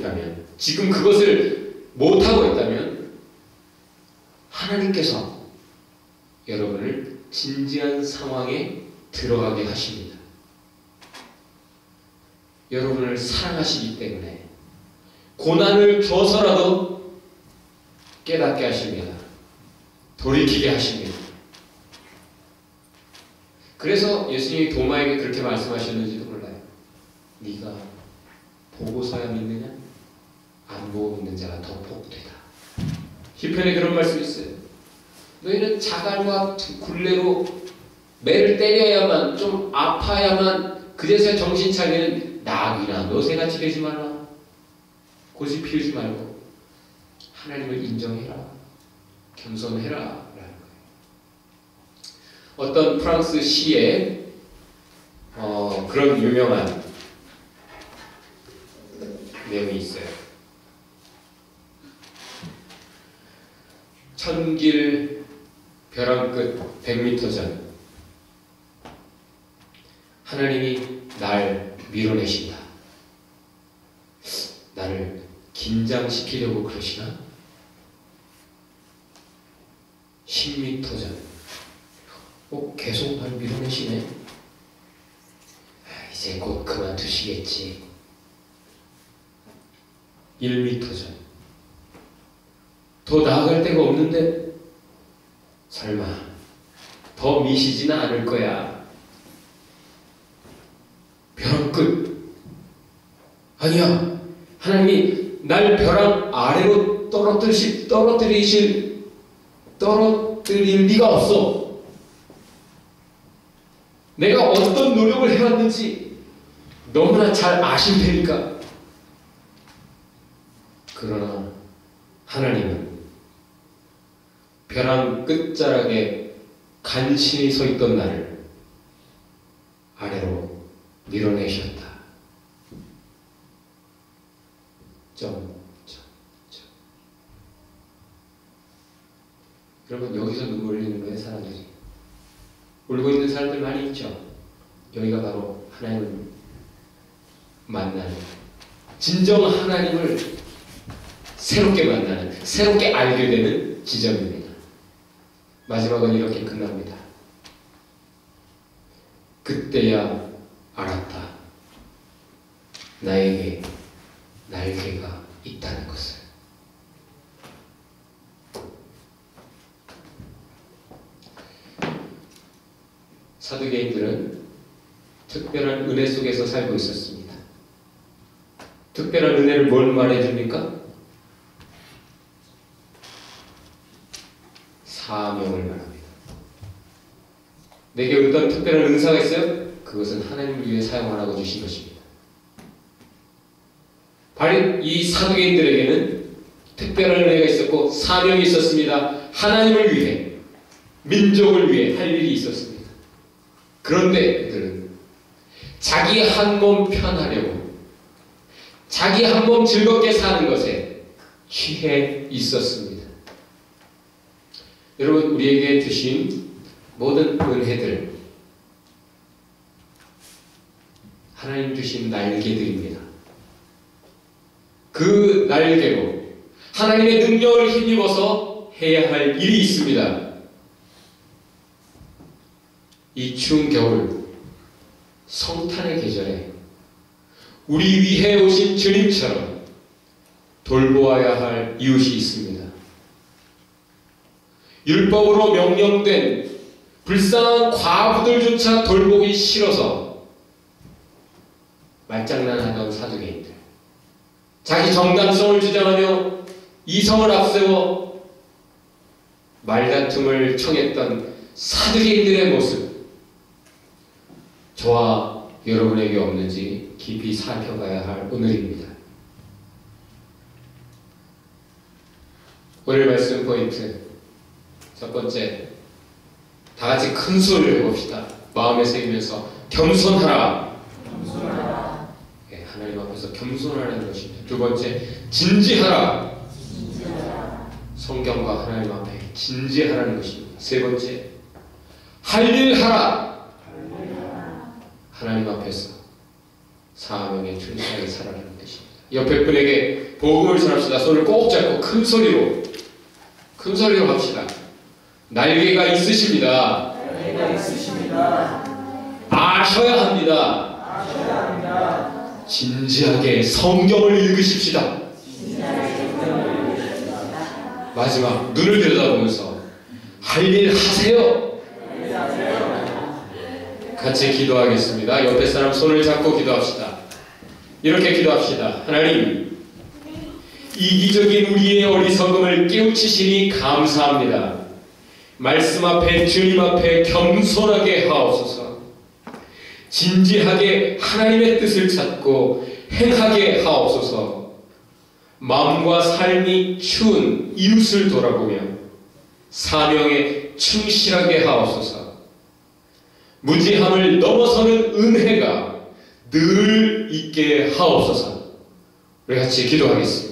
있다면, 지금 그것을 못하고 있다면, 하나님께서 여러분을 진지한 상황에 들어가게 하십니다. 여러분을 사랑하시기 때문에 고난을 줘서라도 깨닫게 하십니다. 돌이키게 하십니다. 그래서 예수님이 도마에게 그렇게 말씀하셨는지도 몰라요. 네가 보고서야 믿느냐? 안 보고 믿는 자가 더 복되다. 시편에 그런 말씀이 있어요. 너희는 자갈과 굴레로 매를 때려야만 좀 아파야만 그제서야 정신 차리는 나귀나 너새같이 되지 말라. 고집 피우지 말고 하나님을 인정해라. 겸손해라. 라는 거예요. 어떤 프랑스 시에 어, 그런 유명한 내용이 있어요. 천길 벼랑 끝 100m 전 하나님이 날 밀어내신다. 나를 긴장시키려고 그러시나? 10m 전. 어, 계속 날 밀어내시네. 아, 이제 곧 그만두시겠지. 1m 전. 더 나아갈 데가 없는데, 설마, 더 미시지는 않을 거야. 벼랑 끝. 아니야. 하나님이 날 벼랑 아래로 떨어뜨리실, 떨어뜨리실, 떨어뜨릴 리가 없어. 내가 어떤 노력을 해왔는지 너무나 잘 아실 테니까. 그러나 하나님은 벼랑 끝자락에 간신히 서 있던 나를 아래로 밀어내셨다. 점, 점, 점. 여러분, 여기서 눈물 흘리는 거예요, 사람들이. 울고 있는 사람들 많이 있죠? 여기가 바로 하나님을 만나는, 진정 하나님을 새롭게 만나는, 새롭게 알게 되는 지점입니다. 마지막은 이렇게 끝납니다. 그때야 알았다. 나에게 날개가 있다는 것을. 사두개인들은 특별한 은혜 속에서 살고 있었습니다. 특별한 은혜를 뭘 말해줍니까? 사명을 말합니다. 내게 어떤 특별한 은사가 있어요? 그것은 하나님을 위해 사용하라고 주신 것입니다. 바로 이 사두개인들에게는 특별한 은혜가 있었고 사명이 있었습니다. 하나님을 위해, 민족을 위해 할 일이 있었습니다. 그런데 그들은 자기 한 몸 편하려고 자기 한 몸 즐겁게 사는 것에 취해 있었습니다. 여러분 우리에게 주신 모든 은혜들 하나님 주신 날개들입니다. 그 날개로 하나님의 능력을 힘입어서 해야 할 일이 있습니다. 이 추운 겨울 성탄의 계절에 우리 위해 오신 주님처럼 돌보아야 할 이웃이 있습니다. 율법으로 명령된 불쌍한 과부들조차 돌보기 싫어서 말장난하던 사두개인들. 자기 정당성을 주장하며 이성을 앞세워 말다툼을 청했던 사두개인들의 모습. 저와 여러분에게 없는지 깊이 살펴봐야 할 오늘입니다. 오늘 말씀 포인트 첫 번째 다 같이 큰 소리를 해봅시다. 마음에 새기면서 겸손하라. 겸손하라. 네, 하나님 앞에서 겸손하라는 것입니다. 두 번째 진지하라. 진지하라. 성경과 하나님 앞에 진지하라는 것입니다. 세 번째 할 일 하라. 하나님 앞에서 사명에 충실하게 살아가는 것입니다. 옆에 분에게 복음을 전합시다. 손을 꼭 잡고 큰 소리로 큰 소리로 합시다. 날개가 있으십니다. 날개가 있으십니다. 아셔야 합니다. 아셔야 합니다. 진지하게 성경을 읽으십시다. 마지막 눈을 들여다보면서 할 일 하세요. 같이 기도하겠습니다. 옆에 사람 손을 잡고 기도합시다. 이렇게 기도합시다. 하나님, 이기적인 우리의 어리석음을 깨우치시니 감사합니다. 말씀 앞에 주님 앞에 겸손하게 하옵소서. 진지하게 하나님의 뜻을 찾고 행하게 하옵소서. 마음과 삶이 추운 이웃을 돌아보며 사명에 충실하게 하옵소서. 무지함을 넘어서는 은혜가 늘 있게 하옵소서. 우리 같이 기도하겠습니다.